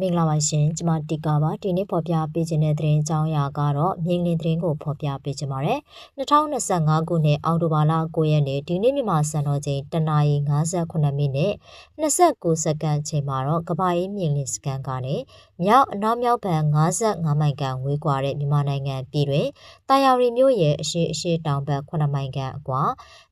မင်္ဂလာပါရှင်ကျွန်မတီကာပါဒီနေ့ဖော်ပြပေးခြင်းတဲ့သတင်းအကြောင်းအရာကတော့မြင်းလင်းသတင်းကိုဖော်ပြပေးခြင်းပါတယ်2025ခုနှစ်အောက်တိုဘာလ9ရက်နေ့ဒီနေ့မြန်မာစံတော်ချိန်တနာရီ58မိနစ်29စက္ကန့်ချိန်မှာတော့ကဘာအေးမြင်းလင်းစကန်ကနေမြောက်အနောက်မြောက်ဘက်55မိုင်ခန့်ဝေးကွာတဲ့မြန်မာနိုင်ငံပြည်တွင်တာယာရီမြို့ရဲ့အရှိအရှိတောင်ဘက်9မိုင်ခန့်အကွာ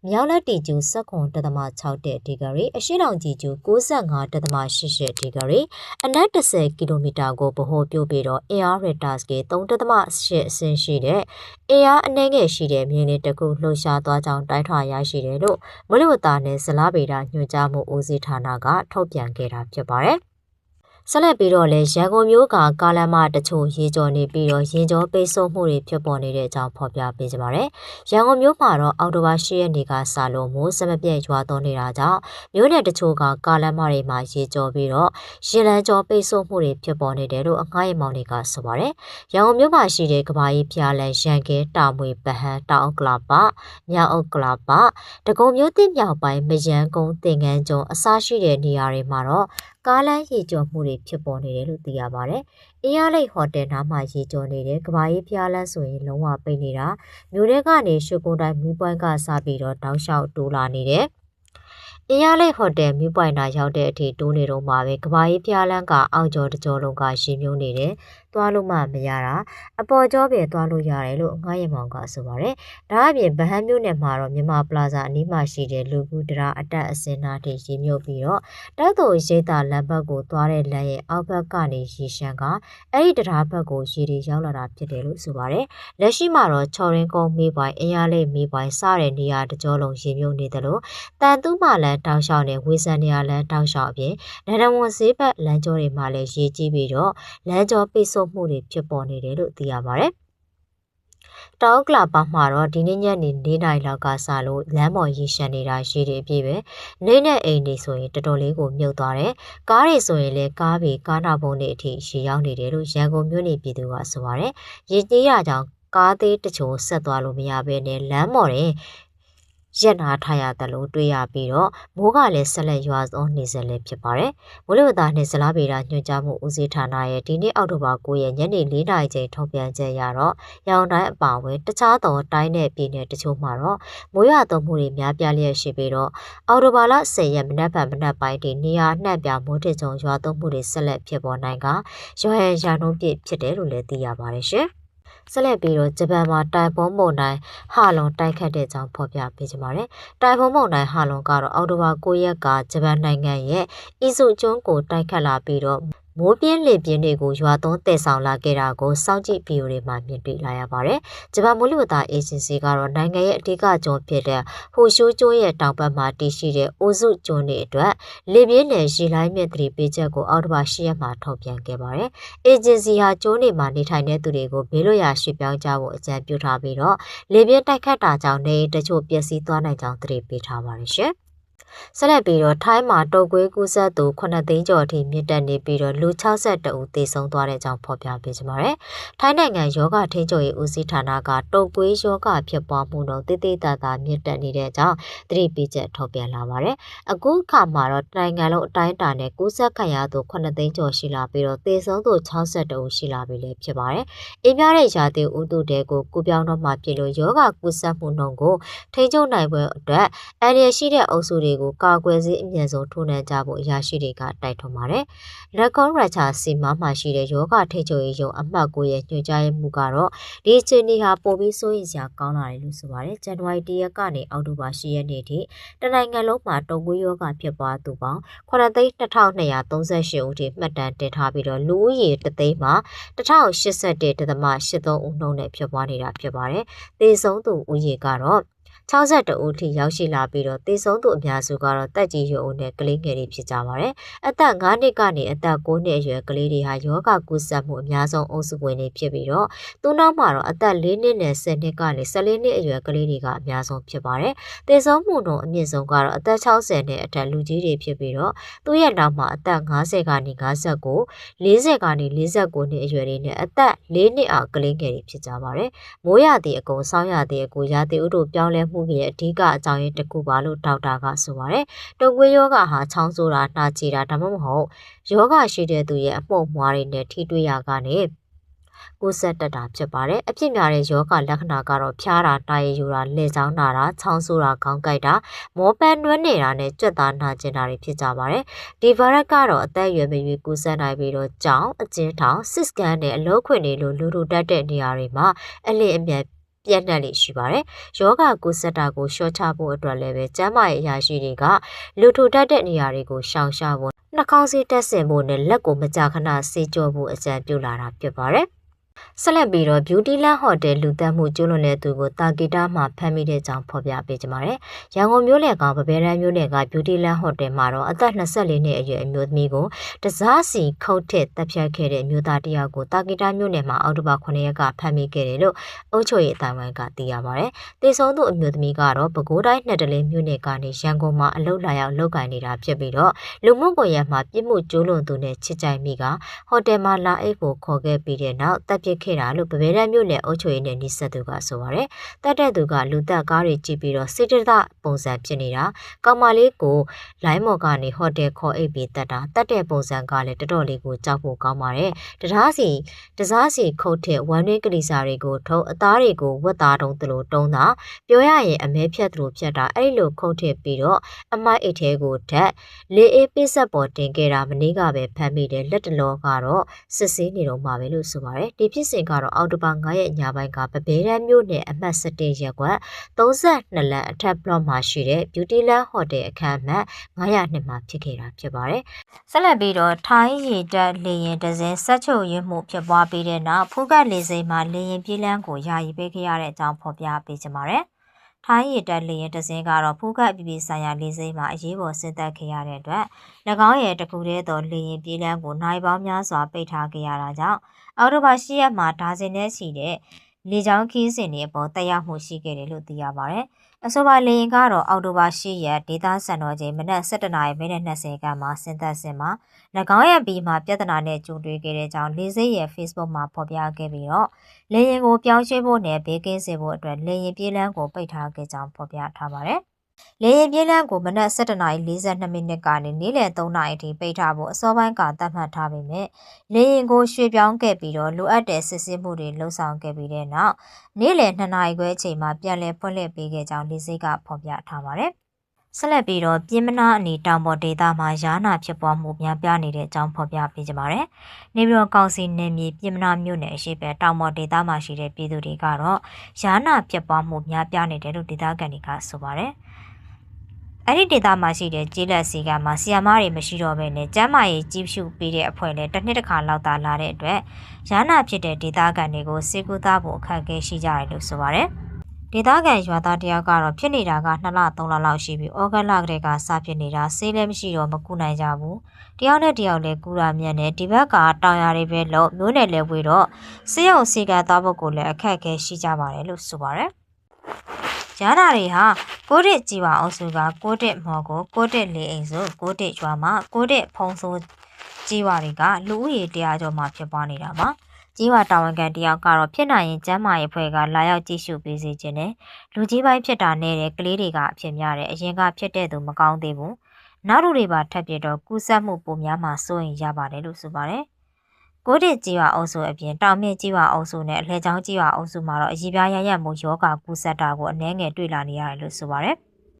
မြောက်လက်တီကျူ7.6ဒီဂရီအရှိတောင်ကြီးကျူ95.88ဒီဂရီအနက်30ကီလိုမီတာကိုဗဟိုပြုပြီးတော့ AR radar က3.8အဆင့်ရှိတဲ့ AR အနှဲငယ်ရှိတဲ့မြင်းလေးတစ်ခုလှုပ်ရှားသွားကြောင်းတိုက်ထွာရရှိတယ်လို့မလဝတာနဲ့ဇလားဗေဒညွှန်ကြားမှုဦးစီးဌာနကထုတ်ပြန်ခဲ့တာဖြစ်ပါတယ်။ ဆက်လက်ပြီးတော့လည်းရန်ကုန်မြို့ကကားလမ်းမတချို့ရေကျော်နေပြီးတော့ရင်ကျော်ပိတ်ဆို့မှုတွေဖြစ်ပေါ်နေတဲ့အကြောင်းဖော်ပြပေးကြပါမယ်။ရန်ကုန်မြို့မှာတော့အော်တိုဘာ၈ရက်နေ့ကစလို့မိုးစမပြတ်ရွာသွန်းနေတာကြောင့်မြို့နယ်တချို့ကကားလမ်းမတွေမှာရေကျော်ပြီးတော့ရင်လန်းကျော်ပိတ်ဆို့မှုတွေဖြစ်ပေါ်နေတယ်လို့အငှားရမောင်တွေကဆိုပါတယ်။ရန်ကုန်မြို့မှာရှိတဲ့ကဘာကြီးဖျားလန်ရန်ကဲတာမွေပဟန်တောင်ကလာပမြောက်အုပ်ကလာပတကုံမြို့တင်မြောက်ပိုင်းမယန်းကုန်းတင်ငန်းကျွန်းအစရှိတဲ့နေရာတွေမှာတော့ ကားလမ်းရေကျော်မှုတွေဖြစ်ပေါ်နေတယ်လို့သိရပါတယ်။အင်းရလိတ်ဟိုတယ်နားမှာရေကျော်နေတဲ့ကဘာကြီးဖျားလမ်းဆိုရင်လုံးဝပိတ်နေတာမြို့ထဲကနေရှုပ်ကုန်တိုင်းမီးပွိုင်းကစပြီးတော့တောင်းလျှောက်တိုးလာနေတယ်။ အင်းရလိတ်ဟိုတယ်မြို့ပွိုင်နာရောက်တဲ့အထိတိုးနေတော့မှာပဲကဘာကြီးဖျားလန်းကအောက်ကျော်တကြောလုံးကရေမြုံနေတယ်သွားလို့မှမရတာအပေါ်ကျောပဲသွားလို့ရတယ်လို့ငှားရမောင်ကဆိုပါတယ်ဒါအပြင်ဗဟန်းမြို့နယ်မှာတော့မြန်မာပလာဇာအနီးမှာရှိတဲ့လူကူတရာအတက်အစင်းနာထိရေမြုပ်ပြီးတော့တောက်တော်ရိတ်တာလမ်းဘက်ကိုသွားတဲ့လမ်းရဲ့အောက်ဘက်ကနေရေရှမ်းကအဲ့ဒီတရားဘက်ကိုရေတွေရောက်လာတာဖြစ်တယ်လို့ဆိုပါတယ်လက်ရှိမှာတော့ချော်ရင်ကုန်းမိပွိုင်အင်းရလိတ်မိပွိုင်စတဲ့နေရာတကြောလုံးရေမြုပ်နေတယ်လို့တန်တူးမှလန်တောက်လျှောက်နဲ့ဝေဆန်နေရလန်တောက်လျှောက်အပြင်နန္ဒဝန်ဈေးဘက်လမ်းကျောတွေမှာလည်းရေကြီးပြီးတော့လမ်းကျောပိတ်ဆို့မှုတွေဖြစ်ပေါ်နေတယ်လို့သိရပါတယ်။တောက်ကလာပါမှာတော့ဒီနေ့ညနေ၄နာရီလောက်ကစလို့လမ်းပေါ်ရေရှမ်းနေတာရှိတယ်အပြည့်ပဲ။နေနဲ့အိမ်တွေဆိုရင်တော်တော်လေးကိုမြုပ်သွားတယ်။ကားတွေဆိုရင်လည်းကားပေကားနာပုံတွေအထိရေရောက်နေတယ်လို့ရန်ကုန်မြို့နေပြည်သူကဆိုပါတယ်။ရေကြီးရကြောင်းကားသေးတချို့ဆက်သွားလို့မရဘဲနဲ့လမ်းပေါ်တင် ရက်နာထားရတယ်လို့တွေ့ရပြီးတော့မိုးကလည်းဆက်လက်ရွာသွန်းနေစလည်းဖြစ်ပါတယ်။မိုးလေဝသနှင့်ဇလားဗေဒညွှန်ကြားမှုဦးစီးဌာနရဲ့ဒီနေ့အောက်တိုဘာ9ရက်ညနေ4နာရီချိန်ထုတ်ပြန်ချက်အရတော့ရောင်တိုင်းအပါအဝင်တခြားသောတိုင်းနယ်ပြည်နယ်တချို့မှာတော့မိုးရွာသွန်းမှုတွေများပြားလျက်ရှိပြီးတော့အောက်တိုဘာလ10ရက်မနက်ဖြန်မနက်ပိုင်းတည်းနေရာနှံ့ပြမိုးထစ်ချုံရွာသွန်းမှုတွေဆက်လက်ဖြစ်ပေါ်နိုင်ကရွာရန်ရာနှုန်းပြည့်ဖြစ်တယ်လို့လည်းသိရပါတယ်ရှင်။ ဆက်လက်ပြီးတော့ဂျပန်မှာတိုင်ဖွန်းမုန်တိုင်းဟာလွန်တိုက်ခတ်တဲ့ကြောင်းဖော်ပြပေးကြပါမယ်။တိုင်ဖွန်းမုန်တိုင်းဟာလွန်ကတော့အောက်တိုဘာ9ရက်ကဂျပန်နိုင်ငံရဲ့အီဇူကျွန်းကိုတိုက်ခတ်လာပြီးတော့ မိုးပြင်းလေပြင်းတွေကိုရွာသွန်းတည်ဆောင်လာခဲ့တာကိုစောင့်ကြည့်ဗီဒီယိုတွေမှာမြင်တွေ့လာရပါတယ်။ဂျပန်မိုးလေဝသအေဂျင်စီကတော့နိုင်ငံရဲ့အဓိကကျွန်းဖြစ်တဲ့ဟိုရှိုးကျွန်းရဲ့တောင်ဘက်မှာတည်ရှိတဲ့အိုစုကျွန်းတွေအတွက်လေပြင်းနဲ့ရေလိုင်းမြင့်သတိပေးချက်ကိုအောက်တိုဘာ10ရက်မှာထုတ်ပြန်ခဲ့ပါတယ်။အေဂျင်စီဟာကျွန်းတွေမှာနေထိုင်တဲ့သူတွေကိုဘေးလွတ်ရာရွှေ့ပြောင်းကြဖို့အကြံပြုထားပြီးတော့လေပြင်းတိုက်ခတ်တာကြောင့်နေတချို့ပျက်စီးသွားနိုင်ကြောင်းသတိပေးထားပါတယ်ရှင်။ ဆက်လက်ပြီးတော့ထိုင်းမှာတုတ်ကွေးကူးစက်သူ9သိန်းကျော်အထိမြင့်တက်နေပြီးတော့လူ62ဦးသေဆုံးသွားတဲ့အကြောင်းဖော်ပြပေးကြပါမယ်။ထိုင်းနိုင်ငံယောဂထိန်းချုပ်ရေးဦးစီးဌာနကတုတ်ကွေးယောဂဖြစ်ပွားမှုတော့တိတိတသာမြင့်တက်နေတဲ့အကြောင်းသတိပေးချက်ထုတ်ပြန်လာပါတယ်။အခုအခါမှာတော့နိုင်ငံလုံးအတိုင်းအတာနဲ့ကူးစက်ခံရသူ9သိန်းကျော်ရှိလာပြီးတော့သေဆုံးသူ62ဦးရှိလာပြီလည်းဖြစ်ပါတယ်။အေးပြားတဲ့ရာသီဥတုတဲကိုကူပြောင်းတော့မှပြည်လို့ယောဂကူးစက်မှုနှုန်းကိုထိန်းချုပ်နိုင်ပွဲအတွက်အန္တရာယ်ရှိတဲ့အုပ်စုတွေကိုကာကွယ်ဆေးအမြန်ဆုံးထိုးနှံကြဖို့အရာရှိတွေကတိုက်တွန်းပါတယ်။ရက်ကွန်ရက်ချာစီမားမှာရှိတဲ့ယောဂထိချုပ်ရေးရုံအမှတ်9ရဲ့ညွှန်ကြားရေးမှူးကတော့ဒီအခြေအနေဟာပိုပြီးစိုးရိမ်စရာကောင်းလာတယ်လို့ဆိုပါတယ်။ဇန်နဝါရီ၁ရက်ကနေအောက်တိုဘာ10ရက်နေ့ထိတနိုင်ငံလုံးမှာတုံကွေးယောဂဖြစ်ပွားသူပေါင်း9,2238ဦးထိမှတ်တမ်းတင်ထားပြီးတော့လူဦးရေတသိန်းမှာ1081.83ဦးနှုန်းနဲ့ဖြစ်ပွားနေတာဖြစ်ပါတယ်။သေဆုံးသူဦးရေကတော့ 62ဦးထိရောက်ရှိလာပြီးတော့တေဆုံးသူအများစုကတော့တက်ကြီးရွယ်ဦးနဲ့ကလေးငယ်တွေဖြစ်ကြပါတယ်။အသက်9နှစ်ကနေအသက်9နှစ်အရွယ်ကလေးတွေဟာယောဂကူးစက်မှုအများဆုံးအုပ်စုဝင်တွေဖြစ်ပြီးတော့သူနောက်မှာတော့အသက်4နှစ်နဲ့10နှစ်ကနေ14နှစ်အရွယ်ကလေးတွေကအများဆုံးဖြစ်ပါတယ်။တေဆုံးမှုနှုန်းအမြင့်ဆုံးကတော့အသက်60နဲ့အထက်လူကြီးတွေဖြစ်ပြီးတော့သူ့ရဲ့နောက်မှာအသက်50ကနေ59 40ကနေ49နှစ်အရွယ်တွေနဲ့အသက်4နှစ်အောက်ကလေးငယ်တွေဖြစ်ကြပါတယ်။မိုးရသည့်အကုန်ဆောင်းရသည့်အကူရသည့်ဥတို့ပြောင်းလဲမှုမှုရဲ့အဓိကအကြောင်းရင်းတစ်ခုပါလို့ဒေါက်တာကဆိုပါတယ်။တုပ်ကွေးယောဂဟာချောင်းဆိုးတာနှာချေတာဒါမှမဟုတ်ယောဂရှိတဲ့သူရဲ့အမှုန့်မွားတွေနဲ့ထိတွေ့ရကနေကိုယ်ဆက်တက်တာဖြစ်ပါတယ်။အဖြစ်များတဲ့ယောဂလက္ခဏာကတော့ဖျားတာ၊တာရည်ယူတာ၊လက်ချောင်းနာတာ၊ချောင်းဆိုးတာ၊ခေါင်းကိုက်တာ၊မောပန်းနွမ်းနေတာနဲ့ကြွက်သားနာကျင်တာတွေဖြစ်ကြပါတယ်။ဒီဗိုင်းရပ်ကတော့အသက်အရွယ်မရွေးကူးစက်နိုင်ပြီးတော့ကြောင်အကျဉ်းထောင်စစ်စကန်နဲ့အလို့ခွင့်တွေလိုလူလူတက်တဲ့နေရာတွေမှာအလင်းအမြတ် ပြက်နှက်လေးရှိပါတယ်။ယောဂကုစက်တာကိုရှော့ချဖို့အတွက်လည်းပဲကျန်းမာရေးအရာရှိတွေကလူထူတတ်တဲ့နေရာတွေကိုရှောင်ရှားဖို့နှာခေါင်းစည်းတက်ဆင်ဖို့နဲ့လက်ကိုမကြာခဏဆေးကြောဖို့အကြံပြုလာတာဖြစ်ပါတယ်။ ဆက်လက်ပြီးတော့ Beauty Land Hotel လူသက်မှုကျူးလွန်တဲ့သူကိုတာဂီတာမှဖမ်းမိတဲ့ကြောင်းဖော်ပြပေးကြပါမယ်။ရန်ကုန်မြို့လယ်ကဗဘဲရန်မြို့နယ်က Beauty Land Hotel မှာတော့အသက်24နှစ်အရွယ်အမျိုးသမီးကိုတစားစီခုတ်ထစ်တပ်ဖြတ်ခဲ့တဲ့မြို့သားတယောက်ကိုတာဂီတာမြို့နယ်မှာအောက်တိုဘာ9ရက်ကဖမ်းမိခဲ့တယ်လို့အုပ်ချုပ်ရေးအတိုင်းဝိုင်းကသိရပါဗျ။တေဆုံးသူအမျိုးသမီးကတော့ပဲခူးတိုင်းနှစ်တလင်းမြို့နယ်ကနေရန်ကုန်မှာအလုပ်လာရောက်လုပ်ကိုင်နေတာဖြစ်ပြီးတော့လူမှုကွန်ရက်မှာပြစ်မှုကျူးလွန်သူနဲ့ချစ်ကြိုက်မိကဟိုတယ်မှာလာအိတ်ကိုခေါ်ခဲ့ပြီးတဲ့နောက်တပ်ပစ်ခဲ့တာလို့ဗဘေးရန်မြို့နယ်အုပ်ချုပ်ရေးနဲ့နှိစက်သူကဆိုပါရယ်တက်တဲ့သူကလူသက်ကားတွေကြည့်ပြီးတော့စစ်တရပုံစံဖြစ်နေတာကောင်မလေးကိုလိုင်းမော်ကနေဟိုတယ်ခေါ်အိပ်ပြီးတက်တာတက်တဲ့ပုံစံကလည်းတော်တော်လေးကိုကြောက်ဖို့ကောင်းပါတယ်တရားစီတစားစီခုတ်တဲ့ဝမ်းတွင်းကလေးစာတွေကိုထုံအသားတွေကိုဝက်သားတုံးသလိုတုံးတာပြောရရင်အမဲဖြတ်သလိုဖြတ်တာအဲ့လိုခုတ်ထစ်ပြီးတော့အမိုက်အိတ်ထဲကိုဓာတ်လေအေးပိဆက်ပေါ်တင်ခဲ့တာမနေ့ကပဲဖမ်းမိတယ်လက်တလောကတော့စစ်ဆေးနေတော့မှာပဲလို့ဆိုပါတယ်ဒီဖြစ်စဉ်ကတော့အောက်တိုဘာ9ရက်ညပိုင်းကပဘဲရန်မြို့နယ်အမှတ်17ရပ်ကွက်32လမ်းအထက်ဘလော့မှာရှိတဲ့ Beauty Land Hotel အခန်းမှတ်902မှာဖြစ်ခဲ့တာဖြစ်ပါတယ်။ဆက်လက်ပြီးတော့ထိုင်းရေတပ်လေရင်တစင်းဆက်ချုပ်ရင်းမှုဖြစ်ပွားပြီးတဲ့နောက်ဖူးကလေစိမ်းမှာလေရင်ပြေးလန်းကိုယာယီပေးခဲ့ရတဲ့အကြောင်းဖော်ပြပေးကြပါမယ်။ ထိုင်းရတပ်လေရင်တစင်းကတော့ဖူးကပ်ပြည်ပြည်ဆိုင်ရာလေစိမ်းမှာအရေးပေါ်ဆင်းသက်ခဲ့ရတဲ့အတွက်၎င်းရဲ့တကူတည်းသောလေရင်ပြေးလန်းကိုနိုင်ပေါင်းများစွာပိတ်ထားခဲ့ရတာကြောင့်အော်တိုဘာရှိရက်မှာဒါဇင်နဲ့ရှိတဲ့ လေကြောင်းခီးစဉ်တွေအပေါ်တက်ရောက်မှုရှိခဲ့တယ်လို့သိရပါတယ်။အဆိုပါလေရင်ကတော့အော်တိုဘာရှိရက်ဒေသစံတော်ချိန်မနက်7:20မိနစ်20ခန်းမှာဆင်းသက်စဉ်မှာ၎င်းရဲ့ဘီမှာပြဿနာနဲ့ကြုံတွေ့ခဲ့တဲ့ကြောင်းလေစိတ်ရဲ့ Facebook မှာဖော်ပြခဲ့ပြီးတော့လေရင်ကိုပြောင်းရွှေ့ဖို့နဲ့ဘေးကင်းစေဖို့အတွက်လေရင်ပြေးလန်းကိုပိတ်ထားခဲ့ကြောင်းဖော်ပြထားပါတယ်။ လေယာဉ်ပြေးလမ်းကိုမနက်7:42မိနစ်ကနေနေ့လယ်3နာရီအထိပိတ်ထားဖို့အစောပိုင်းကသတ်မှတ်ထားပေမဲ့လေယာဉ်ကိုရွှေ့ပြောင်းခဲ့ပြီးတော့လိုအပ်တဲ့စစ်ဆေးမှုတွေလှုပ်ဆောင်ခဲ့ပြီးတဲ့နောက်နေ့လယ်2နာရီခွဲအချိန်မှာပြန်လည်ဖွင့်လှစ်ပေးခဲ့ကြောင်းလေဆိပ်ကဖော်ပြထားပါတယ်။ဆက်လက်ပြီးတော့ပြင်းမနာအနီတောင်ပေါ်ဒေသမှာယာနာဖြစ်ပွားမှုများပြားနေတဲ့အကြောင်းဖော်ပြပေးကြပါမယ်။နေပြည်တော်ကောင်စီနယ်မြေပြင်းမနာမြို့နယ်အရှိပဲတောင်ပေါ်ဒေသမှာရှိတဲ့ပြည်သူတွေကတော့ယာနာဖြစ်ပွားမှုများပြားနေတယ်လို့ဒေသခံတွေကဆိုပါတယ်။ အဲ့ဒီဒေသမှာရှိတဲ့ကျေးလက်စီကမှာဆီယာမတွေမရှိတော့ဘဲနဲ့ကျမ်းမာရေးကြီးစုပေးတဲ့အဖွဲ့နဲ့တစ်နှစ်တစ်ခါလောက်သာလာတဲ့အတွက်ရဟနာဖြစ်တဲ့ဒေသခံတွေကိုစေကူသားဖို့အခက်အခဲရှိကြတယ်လို့ဆိုပါတယ်။ဒေသခံရွာသားတယောက်ကတော့ဖြစ်နေတာက2လ3လလောက်ရှိပြီးဩဂတ်လကတည်းကစဖြစ်နေတာဆေးလည်းမရှိတော့မကူနိုင်ကြဘူး။တယောက်နဲ့တယောက်လည်းကူတာမြတ်နဲ့ဒီဘက်ကတောင်ရတွေပဲလို့မျိုးနယ်လည်းဝေတော့စေးအောင်စေကသွားဖို့ကိုလည်းအခက်အခဲရှိကြပါတယ်လို့ဆိုပါတယ်။ ရတာတွေဟာကိုတစ်ကြည်ပါအောင်စုကကိုတစ်မော်ကိုကိုတစ်လေအိမ်စုကိုတစ်ရွာမှာကိုတစ်ဖုံဆိုးကြီးဝါတွေကလူဦးရေတရားကျော်မှာဖြစ်ပွားနေတာပါကြီးဝါတာဝန်ခံတယောက်ကတော့ဖြစ်နိုင်ရင်ကျမ်းမာရေးဖွဲ့ကလာရောက်ကြည့်ရှုပေးစေခြင်းနဲ့လူကြီးပိုင်းဖြစ်တာနဲ့တဲ့ကလေးတွေကအဖြစ်များတယ်အရင်ကဖြစ်တဲ့သူမကောင်းသေးဘူးနောက်လူတွေပါထပ်ပြတော့ကူးစက်မှုပိုများမှစိုးရင်ရပါတယ်လို့ဆိုပါတယ် ကိုတစ်ကြီးဝအုပ်စုအပြင်တောင်မြင့်ကြီးဝအုပ်စုနဲ့အလဲချောင်းကြီးဝအုပ်စုမှာတော့အကြီးပြားရရမှုယောဂကူးစက်တာကိုအနှဲငယ်တွေ့လာနေရတယ်လို့ဆိုပါတယ်။